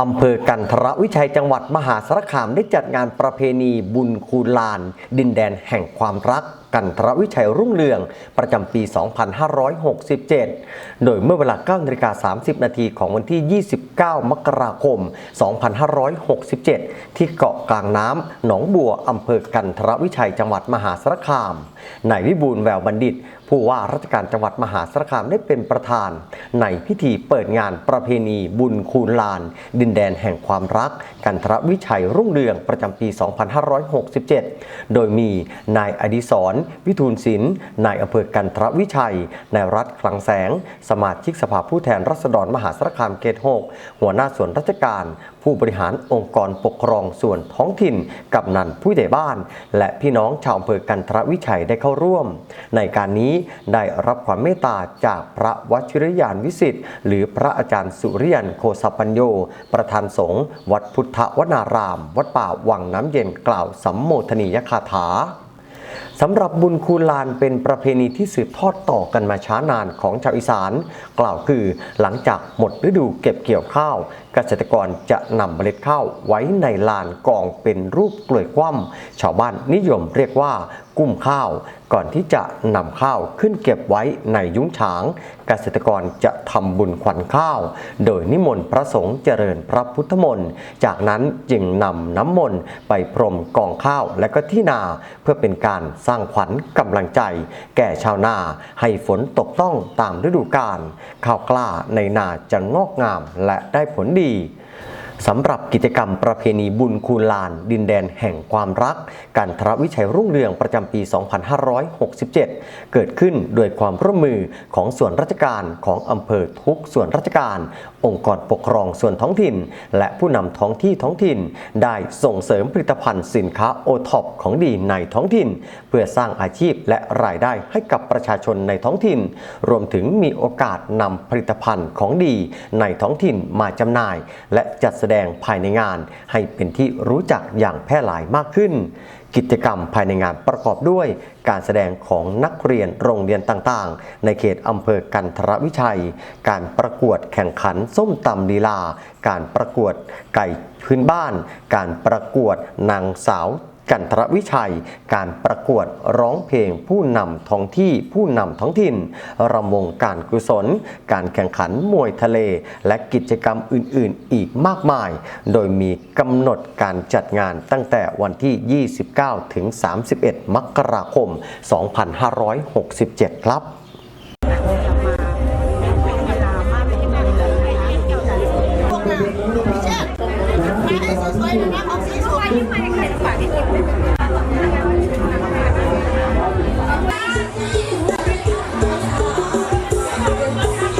อำเภอกันทรวิชัยจังหวัดมหาสารคามได้จัดงานประเพณีบุญคูลาน ดินแดนแห่งความรักกันทรวิชัยรุ่งเรือง ประจำปี 2567 โดยเมื่อเวลา9นาฬิกา30 นาทีของวันที่ 29 มกราคม 2567 ที่เกาะกลางน้ำหนองบัวอำเภอกันทรวิชัยจังหวัดมหาสารคามนายวิบูลแววบัณฑิต ผู้ว่าราชการจังหวัดมหาสารคามได้เป็นประธาน ในพิธีเปิดงานประเพณีบุญคูลาน ดินแดนแห่งความรัก กันทรวิชัยรุ่งเรืองประจำปี 2567 โดยมีนายอดิศรวิทูลศิลป์นายอำเภอกันทรวิชัย นายรัฐคลังแสง สมาชิกสภาผู้แทนรัษฎรมหาสารคามเขต6หัวหน้าส่วนราชการ ผู้บริหารองค์กรปกครองส่วนท้องถิ่นกำนันผู้ใหญ่บ้าน และพี่น้องชาวอำเภอกันทรวิชัยได้เข้าร่วม ในการนี้ได้รับความเมตตาจากพระวชิรยานวิสิทธิ์หรือพระอาจารย์สุริยันโคสปัญโย ประธานสงฆ์วัดพุทธวนาราม วัดป่าวังน้ำเย็นกล่าวสัมโมทนียคาถา สำหรับบุญคูลานเป็นประเพณีที่สืบทอดต่อกันมาช้านานของชาวอีสาน กล่าวคือหลังจากหมดฤดูเก็บเกี่ยวข้าว เกษตรกรจะนำเมล็ดข้าวไว้ในลานกองเป็นรูปกลวยคว่ำชาวบ้านนิยมเรียกว่า กุ้มข้าว ก่อนที่จะนำข้าวขึ้นเก็บไว้ในยุ้งฉาง เกษตรกรจะทำบุญขวัญข้าว โดยนิมนต์พระสงฆ์เจริญพระพุทธมนต์ จากนั้นจึงนำน้ำมนต์ไปพรมกองข้าวและก็ที่นา เพื่อเป็นการสร้างขวัญกำลังใจ แก่ชาวนาให้ฝนตกต้องตามฤดูกาลข้าวกล้าในนาจะงอกงามและได้ผลดี สำหรับกิจกรรมประเพณีบุญคูลาน ดินแดนแห่งความรัก การทรวิชัยรุ่งเรืองประจำปี 2567 เกิดขึ้นโดยความร่วมมือของส่วนราชการของอำเภอทุกส่วนราชการ องค์กรปกครองส่วนท้องถิ่น และผู้นำท้องที่ท้องถิ่น ได้ส่งเสริมผลิตภัณฑ์สินค้าโอท็อปของดีในท้องถิ่น เพื่อสร้างอาชีพและรายได้ให้กับประชาชนในท้องถิ่น รวมถึงมีโอกาสนำผลิตภัณฑ์ของดีในท้องถิ่นมาจำหน่าย และจัดแสดดงภายในงาน ให้เป็นที่รู้จักอย่างแพร่หลายมากขึ้น กิจกรรมภายในงานประกอบด้วย การแสดงของนักเรียนโรงเรียนต่างๆ ในเขตอำเภอกันทรวิชัย การประกวดแข่งขันส้มตำลีลา การประกวดไก่พื้นบ้าน การประกวดนางสาว กันทรวิชัย การประกวดร้องเพลงผู้นำท้องที่ผู้นำท้องถิ่นรำวงการกุศล การแข่งขันมวยทะเล และกิจกรรมอื่น ๆ อีกมากมาย โดยมีกำหนดการจัดงานตั้งแต่วันที่ 29 ถึง 31 มกราคม 2567 ครับพวกน่ะเชื่อมาให้สวยๆหน่อยนะของสีสวย Gracias.